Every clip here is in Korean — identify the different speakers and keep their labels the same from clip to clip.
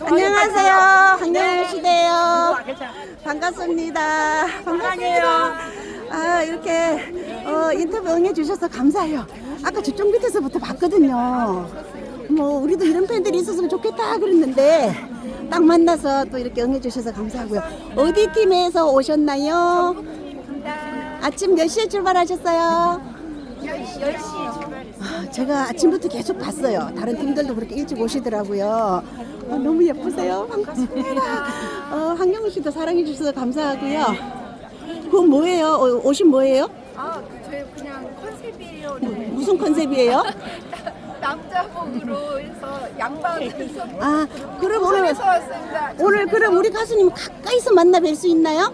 Speaker 1: 안녕하세요. 한경우 시대요. 반갑습니다. 반갑습니다. 아, 이렇게 어, 인터뷰 응해주셔서 감사해요. 아까 저쪽 밑에서부터 봤거든요. 뭐, 우리도 이런 팬들이 있었으면 좋겠다 그랬는데, 딱 만나서 또 이렇게 응해주셔서 감사하고요. 어디 팀에서 오셨나요? 아침 몇 시에 출발하셨어요? 아, 제가 아침부터 계속 봤어요. 다른 팀들도 그렇게 일찍 오시더라고요. 아, 너무 예쁘세요. 반갑습니다. 어, 한경우 씨도 사랑해 주셔서 감사하고요. 그건 뭐예요? 어, 옷이 뭐예요?
Speaker 2: 아, 그 저희 그냥 컨셉이에요.
Speaker 1: 무슨 컨셉이에요?
Speaker 2: 남자복으로 해서 양방에서
Speaker 1: 아, 그럼 오늘
Speaker 2: 부산에서 왔습니다.
Speaker 1: 오늘 그럼 우리 가수님 가까이서 만나 뵐 수 있나요?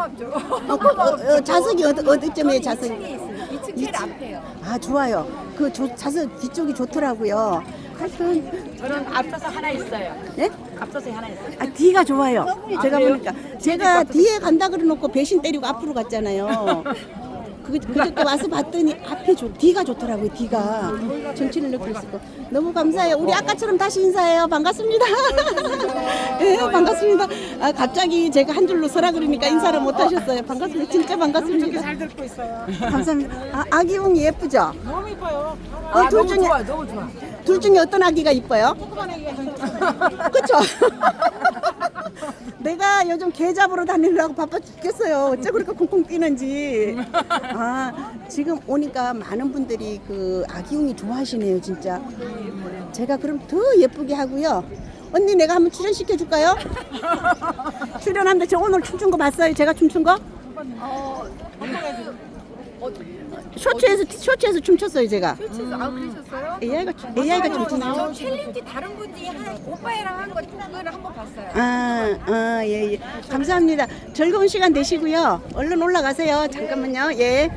Speaker 2: 항공합죠.
Speaker 1: 어, 그, 어, 어, 자석이 어디, 어디쯤에 자석이?
Speaker 2: 2층에 있어요. 2층 제일 앞에요.
Speaker 1: 아 좋아요. 그 조, 자석 뒤쪽이 좋더라고요. 하여튼
Speaker 3: 저는 앞서서 하나 있어요.
Speaker 1: 네?
Speaker 3: 앞서서 하나 있어요.
Speaker 1: 아, 뒤가 좋아요. 제가
Speaker 3: 그래요?
Speaker 1: 보니까 제가 뒤에 간다 그래놓고 배신 때리고 앞으로 갔잖아요. 그 그저께 와서 봤더니 앞에 좋, 뒤가 좋더라고요. 뒤가 정치를 느낄 수 있고 너무 감사해요. 우리 아까처럼 다시 인사해요. 반갑습니다. 네, 반갑습니다. 아, 갑자기 제가 한 줄로 서라 그러니까 인사를 못 하셨어요. 반갑습니다. 진짜 반갑습니다.
Speaker 3: 잘 듣고 있어요.
Speaker 1: 감사합니다. 아, 아기용 예쁘죠?
Speaker 3: 너무 이뻐요.
Speaker 1: 어, 둘 중에
Speaker 3: 너무 좋아.
Speaker 1: 둘 중에 어떤 아기가 이뻐요? 그쵸? 내가 요즘 개 잡으러 다니느라고 바빠 죽겠어요. 어째 그렇게 콩콩 뛰는지. 아, 지금 오니까 많은 분들이 그 아기용이 좋아하시네요, 진짜. 제가 그럼 더 예쁘게 하고요. 언니 내가 한번 출연시켜 줄까요? 출연하는데 저 오늘 춤춘 거 봤어요? 제가 춤춘 거?
Speaker 2: 어,
Speaker 1: 쇼츠에서 쇼츠에서 춤췄어요, 제가.
Speaker 2: 쇼츠에서 아 그러셨어요?
Speaker 1: AI가 춤- AI가 춤추나요?
Speaker 2: 저 챌린지 다른 분이 한 오빠애랑 한 거 그거를 한번 봤어요.
Speaker 1: 아, 아, 예, 예. 감사합니다. 즐거운 시간 되시고요. 얼른 올라가세요. 잠깐만요. 예.